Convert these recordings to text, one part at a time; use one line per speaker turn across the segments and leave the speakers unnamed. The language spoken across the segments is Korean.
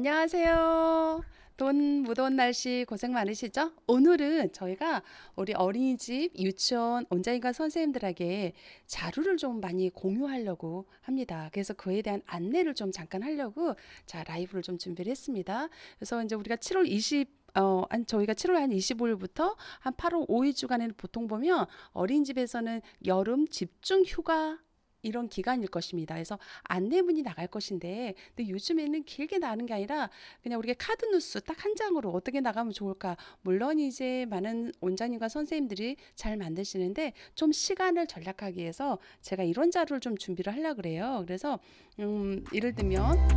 안녕하세요. 돈 무더운 날씨 고생 많으시죠? 오늘은 저희가 우리 어린이집, 유치원 원장님과 선생님들에게 자료를 좀 많이 공유하려고 합니다. 그래서 그에 대한 안내를 좀 잠깐 하려고 자 라이브를 좀 준비를 했습니다. 그래서 이제 우리가 7월 20 어, 한 저희가 7월 한 25일부터 한 8월 5일 주간에는 보통 보면 어린이집에서는 여름 집중 휴가 이런 기간일 것입니다. 그래서 안내문이 나갈 것인데, 근데 요즘에는 길게 나는 게 아니라 그냥 우리가 카드 뉴스 딱 한 장으로 어떻게 나가면 좋을까? 물론 이제 많은 원장님과 선생님들이 잘 만드시는데 좀 시간을 절약하기 위해서 제가 이런 자료를 좀 준비를 하려고 그래요. 그래서 음, 예를 들면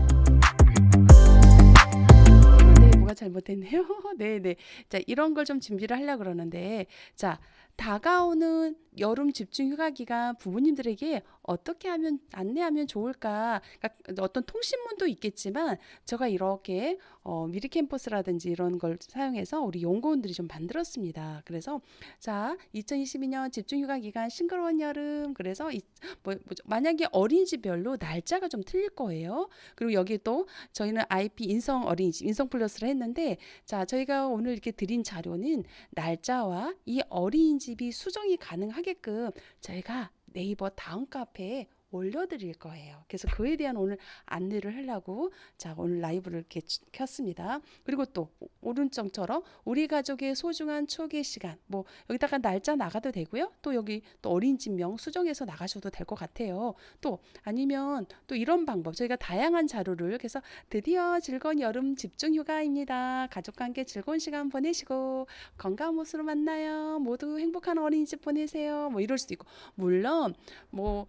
네, 뭐가 잘못됐네요. 네, 네. 자, 이런 걸 좀 준비를 하려고 그러는데, 자, 다가오는 여름 집중 휴가 기간 부모님들에게 어떻게 하면 안내하면 좋을까? 그러니까 어떤 통신문도 있겠지만 제가 이렇게 어, 미리 캠퍼스라든지 이런 걸 사용해서 우리 연구원들이 좀 만들었습니다. 그래서 자, 2022년 집중 휴가 기간 싱그러운 여름 그래서 이, 뭐, 뭐, 만약에 어린이집별로 날짜가 좀 틀릴 거예요. 그리고 여기 또 저희는 IP 인성 어린이집 인성 플러스를 했는데 자, 저희가 오늘 이렇게 드린 자료는 날짜와 이 어린이집 이 수정이 가능하게끔 저희가 네이버 다음 카페에 올려드릴 거예요. 그래서 그에 대한 오늘 안내를 하려고 자 오늘 라이브를 이렇게 켰습니다. 그리고 또 오른쪽처럼 우리 가족의 소중한 추억의 시간 뭐 여기다가 날짜 나가도 되고요. 또 여기 또 어린이집명 수정해서 나가셔도 될 것 같아요. 또 아니면 또 이런 방법 저희가 다양한 자료를 그래서 드디어 즐거운 여름 집중 휴가입니다. 가족과 함께 즐거운 시간 보내시고 건강한 모습으로 만나요. 모두 행복한 어린이집 보내세요. 뭐 이럴 수도 있고 물론 뭐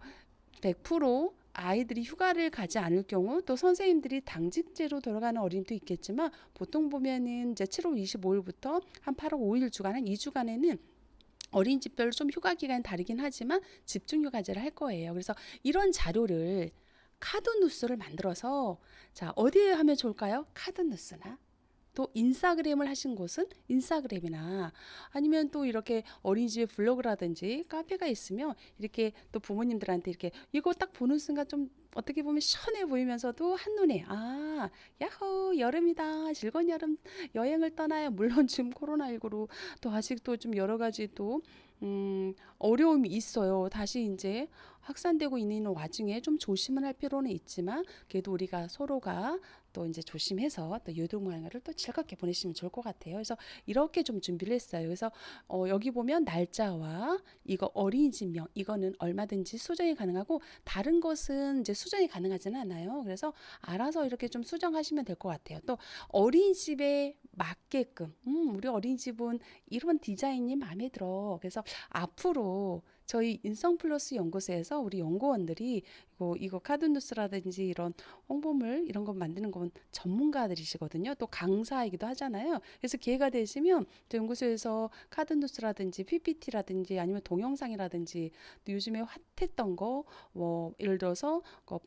100% 아이들이 휴가를 가지 않을 경우 또 선생님들이 당직제로 돌아가는 어린이도 있겠지만 보통 보면은 이제 7월 25일부터 한 8월 5일 주간 한 2주간에는 어린이집별로 좀 휴가 기간이 다르긴 하지만 집중 휴가제를 할 거예요. 그래서 이런 자료를 카드 뉴스를 만들어서 자 어디에 하면 좋을까요? 카드 뉴스나 또 인스타그램을 하신 곳은 인스타그램이나 아니면 또 이렇게 어린이집에 블로그라든지 카페가 있으면 이렇게 또 부모님들한테 이렇게 이거 딱 보는 순간 좀 어떻게 보면 시원해 보이면서도 한눈에 아 야호 여름이다 즐거운 여름 여행을 떠나요 물론 지금 코로나19로 또 아직도 좀 여러 가지 또 음, 어려움이 있어요. 다시 이제 확산되고 있는 와중에 좀 조심을 할 필요는 있지만 그래도 우리가 서로가 또 이제 조심해서 또 유동관계를 또 즐겁게 보내시면 좋을 것 같아요. 그래서 이렇게 좀 준비를 했어요. 그래서 어, 여기 보면 날짜와 이거 어린이집명 이거는 얼마든지 수정이 가능하고 다른 것은 이제 수정이 가능하지는 않아요. 그래서 알아서 이렇게 좀 수정하시면 될 것 같아요. 또 어린이집에 맞게끔 음, 우리 어린이집은 이런 디자인이 마음에 들어. 그래서 앞으로 저희 인성 플러스 연구소에서 우리 연구원들이 이거, 이거 카드 뉴스라든지 이런 홍보물 이런 거 만드는 건 전문가들이시거든요. 또 강사이기도 하잖아요. 그래서 기회가 되시면 저 연구소에서 카드 뉴스라든지 PPT라든지 아니면 동영상이라든지 또 요즘에 핫했던 거 뭐 예를 들어서 그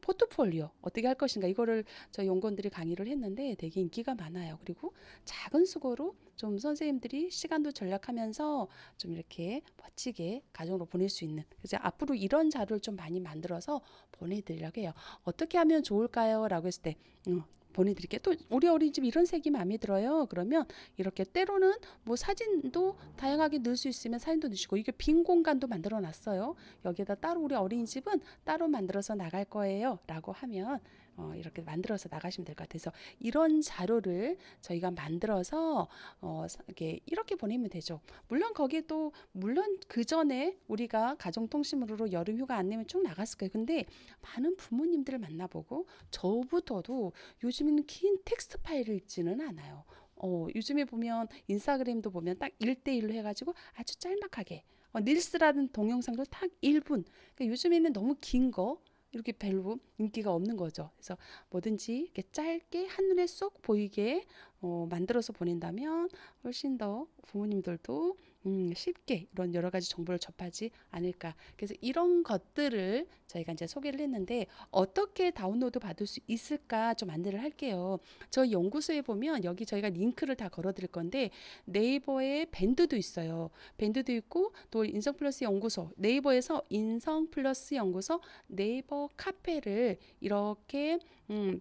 포트폴리오 어떻게 할 것인가 이거를 저희 연구원들이 강의를 했는데 되게 인기가 많아요. 그리고 작은 수고로 좀 선생님들이 시간도 절약하면서 좀 이렇게 멋지게 가정으로 보낼 수 있는 그래서 앞으로 이런 자료를 좀 많이 만들어서 보내드리려고 해요. 어떻게 하면 좋을까요? 라고 했을 때 음, 보내드릴게요. 또 우리 어린이집 이런 색이 마음에 들어요. 그러면 이렇게 때로는 뭐 사진도 다양하게 넣을 수 있으면 사진도 넣으시고 이게 빈 공간도 만들어 놨어요. 여기에다 따로 우리 어린이집은 따로 만들어서 나갈 거예요. 라고 하면 어, 이렇게 만들어서 나가시면 될 것 같아서 이런 자료를 저희가 만들어서 어, 이렇게 이렇게 보내면 되죠. 물론 거기에 또 물론 그 전에 우리가 가정통신문으로 여름휴가 안내면 쭉 나갔을 거예요. 근데 많은 부모님들을 만나보고 저부터도 요즘에는 긴 텍스트 파일을 읽지는 않아요. 어, 요즘에 보면 인스타그램도 보면 딱 1대1로 해가지고 아주 짤막하게 어, 릴스라는 동영상도 딱 1분. 그러니까 요즘에는 너무 긴 거. 이렇게 별로 인기가 없는 거죠. 그래서 뭐든지 이렇게 짧게 한눈에 쏙 보이게 어, 만들어서 보낸다면 훨씬 더 부모님들도 음, 쉽게 이런 여러 가지 정보를 접하지 않을까. 그래서 이런 것들을 저희가 이제 소개를 했는데 어떻게 다운로드 받을 수 있을까 좀 안내를 할게요. 저희 연구소에 보면 여기 저희가 링크를 다 걸어 드릴 건데 네이버에 밴드도 있어요. 밴드도 있고 또 인성 플러스 연구소 네이버에서 인성 플러스 연구소 네이버 카페를 이렇게 음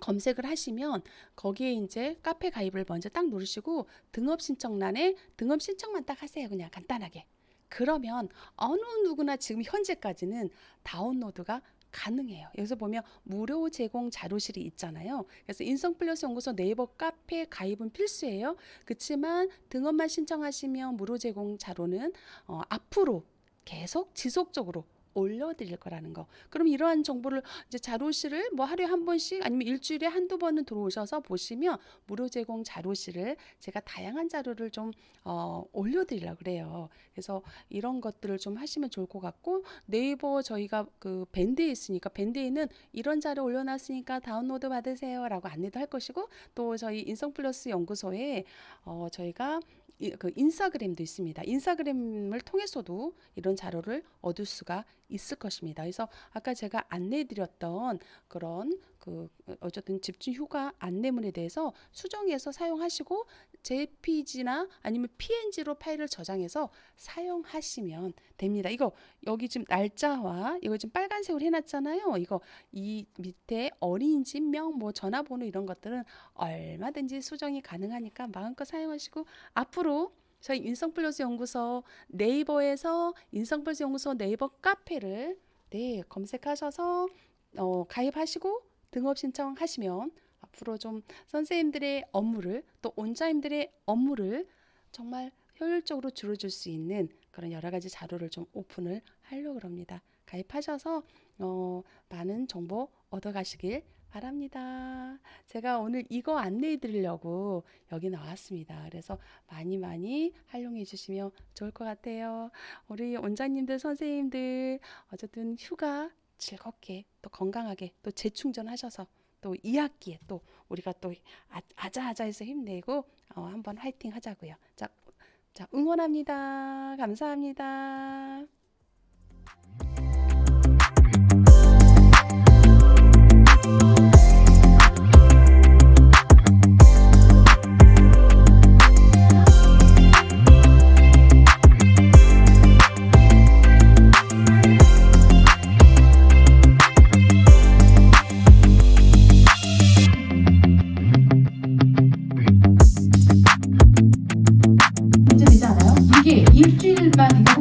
검색을 하시면 거기에 이제 카페 가입을 먼저 딱 누르시고 등업 신청란에 등업 신청만 딱 하세요. 그냥 간단하게. 그러면 어느 누구나 지금 현재까지는 다운로드가 가능해요. 여기서 보면 무료 제공 자료실이 있잖아요. 그래서 인성플러스 연구소 네이버 카페 가입은 필수예요. 그렇지만 등업만 신청하시면 무료 제공 자료는 어, 앞으로 계속 지속적으로 올려드릴 거라는 거. 그럼 이러한 정보를 이제 자료실을 뭐 하루에 한 번씩 아니면 일주일에 한두 번은 들어오셔서 보시면 무료 제공 자료실을 제가 다양한 자료를 좀 어, 올려드리려고 그래요. 그래서 이런 것들을 좀 하시면 좋을 것 같고 네이버 저희가 그 밴드에 있으니까 밴드에는 이런 자료 올려놨으니까 다운로드 받으세요라고 안내도 할 것이고 또 저희 인성플러스 연구소에 어, 저희가 이- 그 인스타그램도 있습니다. 인스타그램을 통해서도 이런 자료를 얻을 수가 있을 것입니다. 그래서 아까 제가 안내드렸던 그런 그 어쨌든 집중 휴가 안내문에 대해서 수정해서 사용하시고 JPG나 아니면 PNG로 파일을 저장해서 사용하시면 됩니다. 이거 여기 지금 날짜와 이거 지금 빨간색으로 해놨잖아요. 이거 이 밑에 어린이집 명, 뭐 전화번호 이런 것들은 얼마든지 수정이 가능하니까 마음껏 사용하시고 앞으로 저희 인성플러스 연구소 네이버에서 인성플러스 연구소 네이버 카페를 네 검색하셔서 어, 가입하시고 등업 신청하시면 앞으로 좀 선생님들의 업무를 또 원장님들의 업무를 정말 효율적으로 줄여줄 수 있는 그런 여러 가지 자료를 좀 오픈을 하려고 합니다. 가입하셔서 어, 많은 정보 얻어가시길 바랍니다. 제가 오늘 이거 안내해 드리려고 여기 나왔습니다. 그래서 많이 많이 활용해 주시면 좋을 것 같아요. 우리 원장님들, 선생님들 어쨌든 휴가 즐겁게 또 건강하게 또 재충전하셔서 또 2학기에 또 우리가 또 아- 아자아자해서 힘내고 어, 한번 화이팅 하자고요. 자, 자 응원합니다. 감사합니다. everybody